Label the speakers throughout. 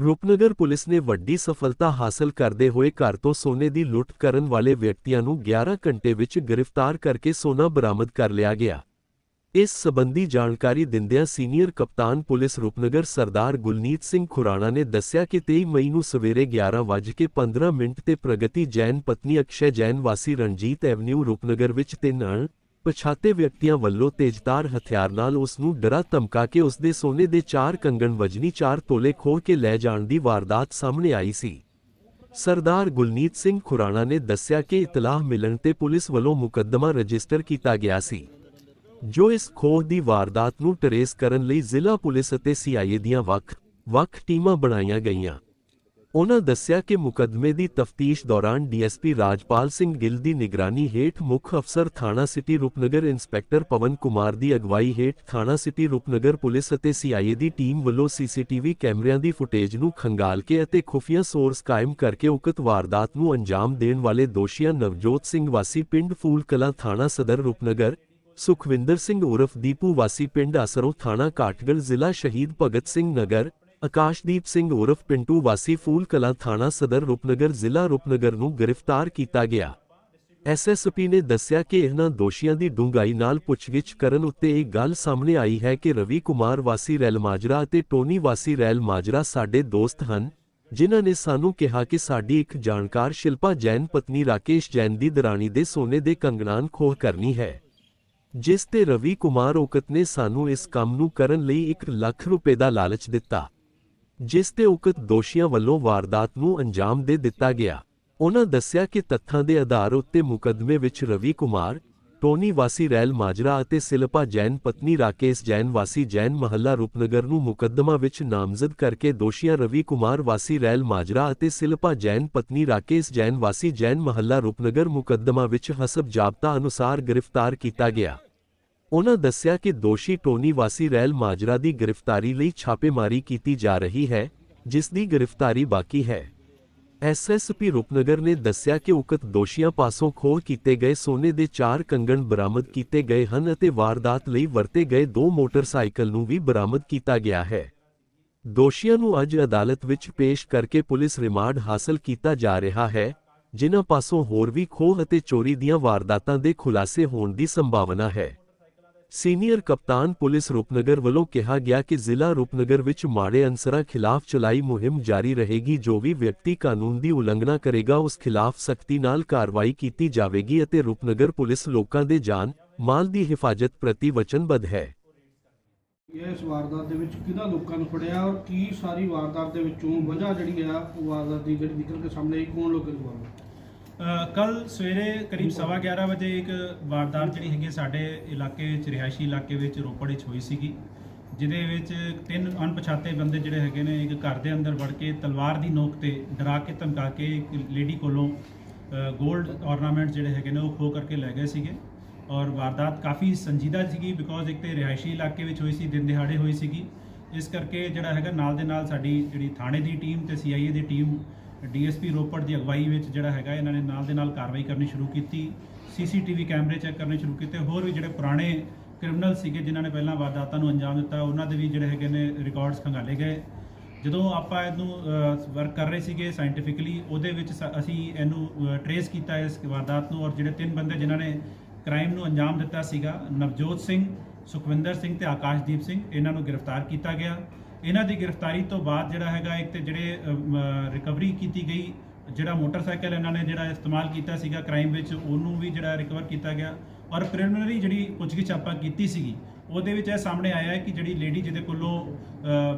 Speaker 1: Rupnagar police ਨੇ ਵੱਡੀ ਸਫਲਤਾ ਹਾਸਲ ਕਰਦੇ ਹੋਏ ਘਰ ਤੋਂ ਸੋਨੇ ਦੀ ਲੁੱਟ ਕਰਨ ਵਾਲੇ ਵਿਅਕਤੀਆਂ ਨੂੰ 11 ਘੰਟੇ ਵਿੱਚ ਗ੍ਰਿਫਤਾਰ ਕਰਕੇ ਸੋਨਾ ਬਰਾਮਦ ਕਰ ਲਿਆ ਗਿਆ। ਇਸ ਸਬੰਧੀ ਜਾਣਕਾਰੀ ਦਿੰਦਿਆਂ ਸੀਨੀਅਰ ਕਪਤਾਨ ਪੁਲਿਸ ਰੂਪਨਗਰ ਸਰਦਾਰ ਗੁਲਨੀਤ ਸਿੰਘ ਖੁਰਾਣਾ ਨੇ ਦੱਸਿਆ ਕਿ 23 ਮਈ ਨੂੰ ਸਵੇਰੇ 11:15 ਮਿੰਟ ਤੇ ਪ੍ਰਗਤੀ ਜੈਨ ਪਤਨੀ ਅਕਸ਼ੈ ਜੈਨ ਵਾਸੀ ਰਣਜੀਤ ਐਵਨਿਊ ਰੂਪਨਗਰ ਵਿੱਚ ਤਿੰਨ ਅਣ ਪਛਾਤੇ ਵਿਅਕਤੀਆਂ ਵੱਲੋਂ ਤੇਜ਼ਧਾਰ ਹਥਿਆਰ ਨਾਲ ਉਸ ਨੂੰ ਡਰਾ ਧਮਕਾ ਕੇ ਉਸ ਦੇ ਸੋਨੇ ਦੇ ਚਾਰ ਕੰਗਣ ਵਜਨੀ ਚਾਰ ਤੋਲੇ ਖੋਹ ਕੇ ਲੈ ਜਾਣ ਦੀ ਵਾਰਦਾਤ ਸਾਹਮਣੇ ਆਈ ਸੀ। ਸਰਦਾਰ ਗੁਲਨੀਤ ਸਿੰਘ ਖੁਰਾਣਾ ਨੇ ਦੱਸਿਆ ਕਿ ਇਤਲਾਹ ਮਿਲਣ ਤੇ ਪੁਲਿਸ ਵੱਲੋਂ ਮੁਕੱਦਮਾ ਰਜਿਸਟਰ ਕੀਤਾ ਗਿਆ ਸੀ। ਜੋ ਇਸ ਖੋਹ ਦੀ ਵਾਰਦਾਤ ਨੂੰ ਟਰੇਸ ਕਰਨ ਲਈ ਜ਼ਿਲ੍ਹਾ ਪੁਲਿਸ ਅਤੇ ਸੀਆਈਏ ਦੀਆਂ ਵੱਖ-ਵੱਖ ਟੀਮਾਂ ਬਣਾਈਆਂ ਗਈਆਂ। ਉਨ੍ਹਾਂ ਦੱਸਿਆ ਕਿ ਮੁਕੱਦਮੇ ਦੀ ਤਫਤੀਸ਼ ਦੌਰਾਨ ਡੀਐਸਪੀ ਰਾਜਪਾਲ ਸਿੰਘ ਗਿੱਲ ਦੀ ਨਿਗਰਾਨੀ ਹੇਠ ਮੁੱਖ ਅਫਸਰ ਥਾਣਾ ਸਿਟੀ ਰੂਪਨਗਰ ਇੰਸਪੈਕਟਰ ਪਵਨ ਕੁਮਾਰ ਦੀ ਅਗਵਾਈ ਹੇਠ ਥਾਣਾ ਸਿਟੀ ਰੂਪਨਗਰ ਪੁਲਿਸ ਅਤੇ ਸੀਆਈਏ ਦੀ ਟੀਮ ਵੱਲੋਂ ਸੀਸੀਟੀਵੀ ਕੈਮਰਿਆਂ ਦੀ ਫੁਟੇਜ ਨੂੰ ਖੰਗਾਲ ਕੇ ਅਤੇ ਖੁਫੀਆ ਸੋਰਸ ਕਾਇਮ ਕਰਕੇ ਉਕਤ ਵਾਰਦਾਤ ਨੂੰ ਅੰਜਾਮ ਦੇਣ ਵਾਲੇ ਦੋਸ਼ੀਆਂ ਨਵਜੋਤ ਸਿੰਘ ਵਾਸੀ ਪਿੰਡ ਫੂਲ ਕਲਾਂ ਥਾਣਾ ਸਦਰ ਰੂਪਨਗਰ, ਸੁਖਵਿੰਦਰ ਸਿੰਘ ਉਰਫ ਦੀਪੂ ਵਾਸੀ ਪਿੰਡ ਅਸਰੋਂ ਥਾਣਾ ਕਾਟਗੜ ਜ਼ਿਲ੍ਹਾ ਸ਼ਹੀਦ ਭਗਤ ਸਿੰਘ ਨਗਰ ਆਕਾਸ਼ਦੀਪ ਸਿੰਘ ਉਰਫ ਪਿੰਟੂ ਵਾਸੀ ਫੂਲ ਕਲਾਂ ਥਾਣਾ ਸਦਰ ਰੂਪਨਗਰ ਜ਼ਿਲ੍ਹਾ ਰੂਪਨਗਰ ਨੂੰ ਗ੍ਰਿਫਤਾਰ ਕੀਤਾ ਗਿਆ। ਐਸਐਸਪੀ ਨੇ ਦੱਸਿਆ ਕਿ ਇਹਨਾਂ ਦੋਸ਼ੀਆਂ ਦੀ ਡੂੰਘਾਈ ਨਾਲ ਪੁੱਛਗਿੱਛ ਕਰਨ ਉੱਤੇ ਇਹ ਗੱਲ ਸਾਹਮਣੇ ਆਈ ਹੈ ਕਿ ਰਵੀ ਕੁਮਾਰ ਵਾਸੀ ਰੈਲ ਮਾਜਰਾ ਅਤੇ ਟੋਨੀ ਵਾਸੀ ਰੈਲ ਮਾਜਰਾ ਸਾਡੇ ਦੋਸਤ ਹਨ, ਜਿਨ੍ਹਾਂ ਨੇ ਸਾਨੂੰ ਕਿਹਾ ਕਿ ਸਾਡੀ ਇੱਕ ਜਾਣਕਾਰ ਸ਼ਿਲਪਾ ਜੈਨ ਪਤਨੀ ਰਾਕੇਸ਼ ਜੈਨ ਦੀ ਦਰਾਣੀ ਦੇ ਸੋਨੇ ਦੇ ਕੰਗਣਾਨ ਖੋਹ ਕਰਨੀ ਹੈ। ਜਿਸ ਤੇ ਰਵੀ ਕੁਮਾਰ ਉਕਤ ਨੇ ਸਾਨੂੰ ਇਸ ਕੰਮ ਨੂੰ ਕਰਨ ਲਈ 1 ਲੱਖ ਰੁਪਏ ਦਾ ਲਾਲਚ ਦਿੱਤਾ। ਜਿਸ ਤੇ ਉਕਤ ਦੋਸ਼ੀਆਂ ਵੱਲੋਂ ਵਾਰਦਾਤ ਨੂੰ ਅੰਜਾਮ ਦੇ ਦਿੱਤਾ ਗਿਆ। ਉਹਨਾਂ ਦੱਸਿਆ ਕਿ ਤੱਥਾਂ ਦੇ ਆਧਾਰ ਉੱਤੇ ਮੁਕੱਦਮੇ ਵਿੱਚ ਰਵੀ ਕੁਮਾਰ, ਟੋਨੀ ਵਾਸੀ ਰੈਲ ਮਾਜਰਾ ਅਤੇ ਸਿਲਪਾ ਜੈਨ ਪਤਨੀ ਰਾਕੇਸ਼ ਜੈਨ ਵਾਸੀ ਜੈਨ ਮਹੱਲਾ ਰੂਪਨਗਰ ਨੂੰ ਮੁਕੱਦਮਾ ਵਿੱਚ ਨਾਮਜ਼ਦ ਕਰਕੇ ਦੋਸ਼ੀਆਂ ਰਵੀ ਕੁਮਾਰ ਵਾਸੀ ਰੈਲ ਮਾਜਰਾ ਅਤੇ ਸਿਲਪਾ ਜੈਨ ਪਤਨੀ ਰਾਕੇਸ਼ ਜੈਨ ਵਾਸੀ ਜੈਨ ਮਹੱਲਾ ਰੂਪਨਗਰ ਮੁਕੱਦਮਾ ਵਿੱਚ ਹਸਬ ਜਾਬਤਾ ਅਨੁਸਾਰ ਗ੍ਰਿਫਤਾਰ ਕੀਤਾ ਗਿਆ। ਉਨ੍ਹਾਂ ਦੱਸਿਆ ਕਿ ਦੋਸ਼ੀ ਟੋਨੀ ਵਾਸੀ ਰੈਲ ਮਾਜਰਾ ਦੀ ਗ੍ਰਿਫਤਾਰੀ ਲਈ ਛਾਪੇਮਾਰੀ ਕੀਤੀ ਜਾ ਰਹੀ ਹੈ, ਜਿਸ ਦੀ ਗ੍ਰਿਫਤਾਰੀ ਬਾਕੀ ਹੈ। ਐਸਐਸਪੀ ਰੂਪਨਗਰ ਨੇ ਦੱਸਿਆ ਕਿ ਉਕਤ ਦੋਸ਼ੀਆਂ ਪਾਸੋਂ ਖੋਹ ਕੀਤੇ ਗਏ ਸੋਨੇ ਦੇ ਚਾਰ ਕੰਗਣ ਬਰਾਮਦ ਕੀਤੇ ਗਏ ਹਨ ਅਤੇ ਵਾਰਦਾਤ ਲਈ ਵਰਤੇ ਗਏ ਦੋ ਮੋਟਰਸਾਈਕਲ ਨੂੰ ਵੀ ਬਰਾਮਦ ਕੀਤਾ ਗਿਆ ਹੈ। ਦੋਸ਼ੀਆਂ ਨੂੰ ਅੱਜ ਅਦਾਲਤ ਵਿੱਚ ਪੇਸ਼ ਕਰਕੇ ਪੁਲਿਸ ਰਿਮਾਂਡ ਹਾਸਲ ਕੀਤਾ ਜਾ ਰਿਹਾ ਹੈ, ਜਿਨ੍ਹਾਂ ਪਾਸੋਂ ਹੋਰ ਵੀ ਖੋਹ ਅਤੇ ਚੋਰੀ ਦੀਆਂ ਵਾਰਦਾਤਾਂ ਦੇ ਖੁਲਾਸੇ ਹੋਣ ਦੀ ਸੰਭਾਵਨਾ ਹੈ। ਸੀਨੀਅਰ ਕਪਤਾਨ ਪੁਲਿਸ ਰੂਪਨਗਰ ਵੱਲੋਂ ਕਿਹਾ ਗਿਆ ਕਿ ਜ਼ਿਲ੍ਹਾ ਰੂਪਨਗਰ ਵਿੱਚ ਮਾੜੇ ਅਨਸਰਾਂ ਖਿਲਾਫ ਚਲਾਈ ਮੁਹਿੰਮ ਜਾਰੀ ਰਹੇਗੀ, ਜੋ ਵੀ ਵਿਅਕਤੀ ਕਾਨੂੰਨ ਦੀ ਉਲੰਘਣਾ ਕਰੇਗਾ, ਉਸ ਖਿਲਾਫ ਸਖਤੀ ਨਾਲ ਕਾਰਵਾਈ ਕੀਤੀ ਜਾਵੇਗੀ ਅਤੇ ਰੂਪਨਗਰ ਪੁਲਿਸ ਲੋਕਾਂ ਦੇ ਜਾਨ, ਮਾਲ ਦੀ ਹਿਫਾਜ਼ਤ ਪ੍ਰਤੀ ਵਚਨਬੱਧ ਹੈ।
Speaker 2: ਇਸ ਵਾਰਦਾਤ ਦੇ ਵਿੱਚ ਕਿਹਨਾਂ ਲੋਕਾਂ ਨੂੰ ਫੜਿਆ ਔਰ ਕੀ ਸਾਰੀ ਵਾਰਦਾਤ ਦੇ ਵਿੱਚੋਂ ਵਜ੍ਹਾ ਜਿਹੜੀ ਆ, ਉਹ ਵਾਰਦਾਤ ਦੀ ਜਿਹੜੀ ਨਿਕਲ ਕੇ ਸਾਹਮਣੇ ਆਈ, ਕੌਣ ਲੋਕ ਇਨਵੋਲਵ
Speaker 3: ਕੱਲ ਸਵੇਰੇ ਕਰੀਬ 11:30 ਵਜੇ ਇੱਕ ਵਾਰਦਾਤ ਜਿਹੜੀ ਹੈਗੀ ਹੈ ਸਾਡੇ ਇਲਾਕੇ 'ਚ ਰਿਹਾਇਸ਼ੀ ਇਲਾਕੇ ਵਿੱਚ ਰੋਪੜ ਵਿੱਚ ਹੋਈ ਸੀਗੀ, ਜਿਹਦੇ ਵਿੱਚ ਤਿੰਨ ਅਣਪਛਾਤੇ ਬੰਦੇ ਜਿਹੜੇ ਹੈਗੇ ਨੇ, ਇੱਕ ਘਰ ਦੇ ਅੰਦਰ ਵੜ ਕੇ ਤਲਵਾਰ ਦੀ ਨੋਕ ਤੇ ਡਰਾ ਕੇ ਧਮਕਾ ਕੇ ਇੱਕ ਲੇਡੀ ਕੋਲੋਂ 골ਡ ornament ਜਿਹੜੇ ਹੈਗੇ ਨੇ ਉਹ ਖੋਹ ਕਰਕੇ ਲੈ ਗਏ ਸੀਗੇ। ਔਰ ਵਾਰਦਾਤ ਕਾਫੀ ਸੰਜੀਦਾ ਸੀਗੀ ਬਿਕੋਜ਼ ਇੱਕ ਤੇ ਰਿਹਾਇਸ਼ੀ ਇਲਾਕੇ ਵਿੱਚ ਹੋਈ ਸੀ, ਦਿਨ ਦਿਹਾੜੇ ਹੋਈ ਸੀਗੀ। ਇਸ ਕਰਕੇ ਜਿਹੜਾ ਹੈਗਾ ਨਾਲ ਦੇ ਨਾਲ ਸਾਡੀ ਜਿਹੜੀ ਥਾਣੇ ਦੀ ਟੀਮ ਤੇ ਸੀਆਈਏ ਦੀ ਟੀਮ ਡੀਐਸਪੀ ਰੋਪੜ ਦੀ ਅਗਵਾਈ ਵਿੱਚ ਜਿਹੜਾ ਹੈਗਾ, ਇਹਨਾਂ ਨੇ ਨਾਲ ਦੇ ਨਾਲ ਕਾਰਵਾਈ ਕਰਨੀ ਸ਼ੁਰੂ ਕੀਤੀ, ਸੀਸੀਟੀਵੀ ਕੈਮਰੇ ਚੈੱਕ ਕਰਨੇ ਸ਼ੁਰੂ ਕੀਤੇ, ਹੋਰ ਵੀ ਜਿਹੜੇ ਪੁਰਾਣੇ ਕ੍ਰਿਮੀਨਲ ਸੀਗੇ ਜਿਨ੍ਹਾਂ ਨੇ ਪਹਿਲਾਂ ਵਾਰਦਾਤਾਂ ਨੂੰ ਅੰਜਾਮ ਦਿੱਤਾ, ਉਹਨਾਂ ਦੇ ਵੀ ਜਿਹੜੇ ਹੈਗੇ ਨੇ ਰਿਕਾਰਡਸ ਖੰਗਾਲੇ ਗਏ। ਜਦੋਂ ਆਪਾਂ ਇਹਨੂੰ ਵਰਕ ਕਰ ਰਹੇ ਸੀਗੇ ਸਾਇੰਟੀਫਿਕਲੀ ਉਹਦੇ ਵਿੱਚ ਸ- ਅਸੀਂ ਇਹਨੂੰ ਟਰੇਸ ਕੀਤਾ ਇਸ ਵਾਰਦਾਤ ਨੂੰ ਔਰ ਜਿਹੜੇ ਤਿੰਨ ਬੰਦੇ ਜਿਨ੍ਹਾਂ ਨੇ ਕ੍ਰਾਈਮ ਨੂੰ ਅੰਜਾਮ ਦਿੱਤਾ ਸੀਗਾ, ਨਵਜੋਤ ਸਿੰਘ ਸੁਖਵਿੰਦਰ ਸਿੰਘ ਤੇ ਆਕਾਸ਼ਦੀਪ ਸਿੰਘ ਇਹਨਾਂ ਨੂੰ ਗ੍ਰਿਫਤਾਰ ਕੀਤਾ ਗਿਆ। ਇਹਨਾਂ ਦੀ ਗ੍ਰਿਫਤਾਰੀ ਤੋਂ ਬਾਅਦ ਜਿਹੜਾ ਹੈਗਾ, ਇੱਕ ਤੇ ਜਿਹੜੇ ਰਿਕਵਰੀ ਕੀਤੀ ਗਈ, ਜਿਹੜਾ ਮੋਟਰਸਾਈਕਲ ਇਹਨਾਂ ਨੇ ਜਿਹੜਾ ਇਸਤੇਮਾਲ ਕੀਤਾ ਸੀਗਾ ਕ੍ਰਾਈਮ ਵਿੱਚ, ਉਹਨੂੰ ਵੀ ਜਿਹੜਾ ਰਿਕਵਰ ਕੀਤਾ ਗਿਆ। ਔਰ ਪ੍ਰੀਲਿਮਿਨਰੀ ਜਿਹੜੀ ਪੁੱਛਗਿੱਛ ਆਪਾਂ ਕੀਤੀ ਸੀਗੀ, ਉਹਦੇ ਵਿੱਚ ਇਹ ਸਾਹਮਣੇ ਆਇਆ ਹੈ ਕਿ ਜਿਹੜੀ ਲੇਡੀ ਜਿਹਦੇ ਕੋਲੋਂ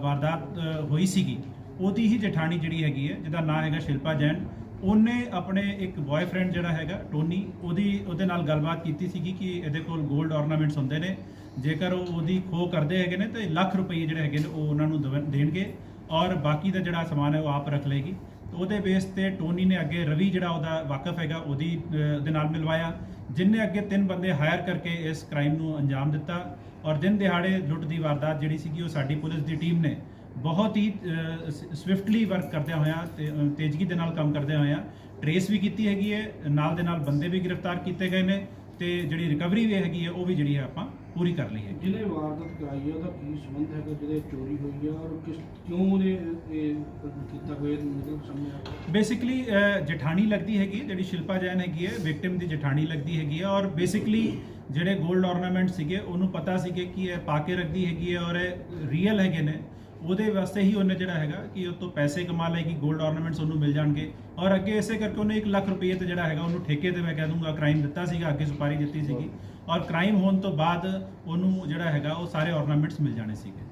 Speaker 3: ਵਾਰਦਾਤ ਹੋਈ ਸੀਗੀ, ਉਹਦੀ ਹੀ ਜਠਾਣੀ ਜਿਹੜੀ ਹੈਗੀ ਹੈ, ਜਿਹਦਾ ਨਾਮ ਹੈਗਾ ਸ਼ਿਲਪਾ ਜੈਨ। ਉਹਨੇ ਆਪਣੇ ਇੱਕ ਬॉयਫ੍ਰੈਂਡ ਜਿਹੜਾ ਹੈਗਾ ਟੋਨੀ ਉਹਦੀ ਉਹਦੇ ਨਾਲ ਗੱਲਬਾਤ ਕੀਤੀ ਸੀਗੀ ਕਿ ਇਹਦੇ ਕੋਲ 골ਡ ornaments ਹੁੰਦੇ ਨੇ। ਜੇਕਰ ਉਹ ਉਹਦੀ ਖੋਹ ਕਰਦੇ ਹੈਗੇ ਨੇ ਤਾਂ ਲੱਖ ਰੁਪਏ ਜਿਹੜੇ ਹੈਗੇ ਨੇ ਉਹ ਉਹਨਾਂ ਨੂੰ ਦਵਨ- ਦੇਣਗੇ ਔਰ ਬਾਕੀ ਦਾ ਜਿਹੜਾ ਸਮਾਨ ਹੈ ਉਹ ਆਪ ਰੱਖ ਲਏਗੀ। ਤੇ ਉਹਦੇ ਬੇਸ ਤੇ ਟੋਨੀ ਨੇ ਅੱਗੇ ਰਵੀ ਜਿਹੜਾ ਉਹਦਾ ਵਾਕਫ ਹੈਗਾ ਉਹਦੀ ਅਹ, ਉਹਦੇ ਨਾਲ ਮਿਲਵਾਇਆ ਜਿਨਨੇ ਅੱਗੇ ਤਿੰਨ ਬੰਦੇ ਹਾਇਰ ਕਰਕੇ ਇਸ ਕ੍ਰਾਈਮ ਨੂੰ ਅੰਜਾਮ ਦਿੱਤਾ ਔਰ ਦਿਨ ਦਿਹਾੜੇ ਲੁੱਟ ਦੀ ਵਾਰਦਾਤ ਜਿਹੜੀ ਸੀਗੀ ਉਹ ਸਾਡੀ ਪੁਲਿਸ ਦੀ ਟੀਮ ਨੇ ਬਹੁਤ ਹੀ ਸਵਿਫਟਲੀ ਵਰਕ ਕਰਦਿਆਂ ਹੋਇਆਂ ਤੇਜ਼ਗੀ ਦੇ ਨਾਲ ਕੰਮ ਕਰਦਿਆਂ ਹੋਇਆਂ ਟਰੇਸ ਵੀ ਕੀਤੀ ਹੈਗੀ ਹੈ ਨਾਲ ਦੇ ਨਾਲ ਬੰਦੇ ਵੀ ਗ੍ਰਿਫਤਾਰ ਕੀਤੇ ਗਏ ਨੇ ਤੇ ਜਿਹੜੀ ਰਿਕਵਰੀ ਵੀ ਹੈਗੀ ਹੈ ਉਹ ਵੀ ਜਿਹੜੀ ਹੈ ਆਪਾਂ ਪੂਰੀ ਕਰ ਲਈ ਹੈ।
Speaker 2: ਜਿਹਨੇ ਵਾਰਦਾਤ ਕਰਾਈ ਹੈ ਉਹਦਾ ਕੀ ਸੰਬੰਧ ਹੈਗਾ ਜਿਹਦੇ ਚੋਰੀ ਹੋਈ ਹੈ ਔਰ ਕਿਸ ਕਿਉਂ ਉਹਨੇ ਇਹ ਕੀਤਾ ਨਿਕਲ ਕੇ ਸਾਹਮਣੇ ਆਇਆ
Speaker 3: ਬੇਸਿਕਲੀ ਜਠਾਣੀ ਲੱਗਦੀ ਹੈਗੀ ਜਿਹੜੀ ਸ਼ਿਲਪਾ ਜੈਨ ਹੈਗੀ ਹੈ ਵਿਕਟਿਮ ਦੀ ਜਠਾਣੀ ਲੱਗਦੀ ਹੈਗੀ ਹੈ ਔਰ ਬੇਸਿਕਲੀ ਜਿਹੜੇ 골ਡ ornament ਸੀਗੇ ਉਹਨੂੰ ਪਤਾ ਸੀਗੇ ਕਿ ਇਹ ਪਾ ਕੇ ਰੱਖਦੀ ਹੈਗੀ ਹੈ ਔਰ ਇਹ ਰੀਅਲ ਹੈਗੇ ਨੇ। ਉਹਦੇ ਵਾਸਤੇ ਹੀ ਉਹਨੇ ਜਿਹੜਾ ਹੈਗਾ ਕਿ ਉਹ ਤੋਂ ਪੈਸੇ ਕਮਾ ਲਏਗੀ 골ਡ ornaments ਉਹਨੂੰ ਮਿਲ ਜਾਣਗੇ। ਔਰ ਅੱਗੇ ਇਸੇ ਕਰਕੇ ਉਹਨੇ 1 ਲੱਖ ਰੁਪਏ ਤੇ ਜਿਹੜਾ ਹੈਗਾ ਉਹਨੂੰ ਠੇਕੇ ਤੇ ਮੈਂ ਕਹਿ ਦੂੰਗਾ ਕ੍ਰਾਈਮ ਦਿੱਤਾ ਸੀਗਾ ਅੱਗੇ ਸੁਪਾਰੀ ਦਿੱਤੀ ਸੀਗੀ। ਔਰ ਕ੍ਰਾਈਮ ਹੋਣ ਤੋਂ ਬਾਅਦ ਉਹਨੂੰ ਜਿਹੜਾ ਹੈਗਾ ਉਹ ਸਾਰੇ ornaments ਮਿਲ ਜਾਣੇ ਸੀਗੇ।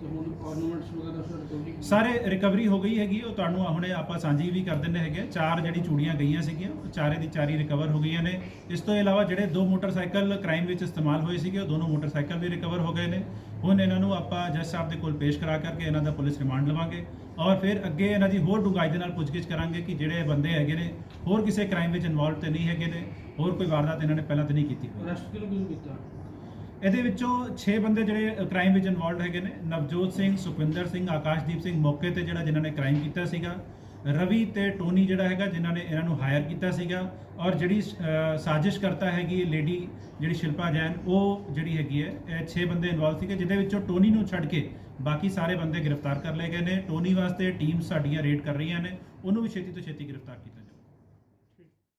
Speaker 2: ਤੇ ਹੁਣ ornaments ਵਗੈਰਾ ਸਰ ਰਿਕਵਰੀ
Speaker 3: ਸਾਰੇ ਰਿਕਵਰੀ ਹੋ ਗਈ ਹੈਗੀ ਉਹ ਤੁਹਾਨੂੰ ਹੁਣੇ ਆਪਾਂ ਸਾਂਝੀ ਵੀ ਕਰ ਦਿੰਦੇ ਹੈਗੇ ਚਾਰ ਜਿਹੜੀ ਚੂੜੀਆਂ ਗਈਆਂ ਸੀਗੀਆਂ ਉਹ ਚਾਰੇ ਦੀ ਚਾਰੀ ਰਿਕਵਰ ਹੋ ਗਈਆਂ ਨੇ। ਇਸ ਤੋਂ ਇਲਾਵਾ ਜਿਹੜੇ ਦੋ ਮੋਟਰਸਾਈਕਲ ਕ੍ਰਾਈਮ ਵਿੱਚ ਇਸਤੇਮਾਲ ਹੋਏ ਸੀਗੇ ਉਹ ਦੋਨੋਂ ਮੋਟਰਸਾਈਕਲ ਵੀ ਰਿਕਵਰ ਹੋ ਗਏ ਨੇ। ਹੁਣ ਇਹਨਾਂ ਨੂੰ ਆਪਾਂ ਜੱਜ ਸਾਹਿਬ ਦੇ ਕੋਲ ਪੇਸ਼ ਕਰਾ ਕਰਕੇ ਇਹਨਾਂ ਦਾ ਪੁਲਿਸ ਰਿਮਾਂਡ ਲਵਾਂਗੇ ਔਰ ਫਿਰ ਅੱਗੇ ਇਹਨਾਂ ਦੀ ਹੋਰ ਡੂੰਘਾਈ ਦੇ ਨਾਲ ਪੁੱਛਗਿੱਛ ਕਰਾਂਗੇ ਕਿ ਜਿਹੜੇ ਬੰਦੇ ਹੈਗੇ ਨੇ ਹੋਰ ਕਿਸੇ ਕ੍ਰਾਈਮ ਵਿੱਚ ਇਨਵੋਲਵ ਤੇ ਨਹੀਂ ਹੈਗੇ ਨੇ ਹੋਰ ਕੋਈ ਵਾਰਦਾਤ ਇਹਨਾਂ ਨੇ ਪਹਿਲਾਂ ਤੇ ਨਹੀਂ ਕੀਤੀ ਹੋਈ।
Speaker 2: ਅਰੈਸਟ ਕਿਹਨੂੰ ਕੀਤਾ?
Speaker 3: ਇਹਦੇ ਵਿੱਚੋਂ 6 ਬੰਦੇ ਜਿਹੜੇ ਕ੍ਰਾਈਮ ਵਿੱਚ ਇਨਵੋਲਡ ਹੈਗੇ ਨੇ ਨਵਜੋਤ ਸਿੰਘ ਸੁਖਵਿੰਦਰ ਸਿੰਘ ਆਕਾਸ਼ਦੀਪ ਸਿੰਘ ਮੌਕੇ ਤੇ ਜਿਹੜਾ ਜਿਨ੍ਹਾਂ ਨੇ ਕ੍ਰਾਈਮ ਕੀਤਾ ਸੀਗਾ ਰਵੀ ਤੇ ਟੋਨੀ ਜਿਹੜਾ ਹੈਗਾ, ਜਿਨ੍ਹਾਂ ਨੇ ਇਹਨਾਂ ਨੂੰ ਹਾਇਰ ਕੀਤਾ ਸੀਗਾ, ਔਰ ਜਿਹੜੀ ਸਾਜ਼ਿਸ਼ ਕਰਤਾ ਹੈਗੀ ਲੇਡੀ ਜਿਹੜੀ ਸ਼ਿਲਪਾ ਜੈਨ, ਉਹ ਜਿਹੜੀ ਹੈਗੀ ਹੈ, ਇਹ 6 ਬੰਦੇ ਇਨਵੋਲਵ ਸੀਗੇ, ਜਿਹਦੇ ਵਿੱਚੋਂ ਟੋਨੀ ਨੂੰ ਛੱਡ ਕੇ ਬਾਕੀ ਸਾਰੇ ਬੰਦੇ ਗ੍ਰਿਫਤਾਰ ਕਰ ਲਏ ਗਏ ਨੇ। ਟੋਨੀ ਵਾਸਤੇ ਟੀਮ ਸਾਡੀਆਂ ਰੇਡ ਕਰ ਰਹੀਆਂ ਨੇ, ਉਹਨੂੰ ਵੀ ਛੇਤੀ ਤੋਂ ਛੇਤੀ ਗ੍ਰਿਫਤਾਰ ਕੀਤਾ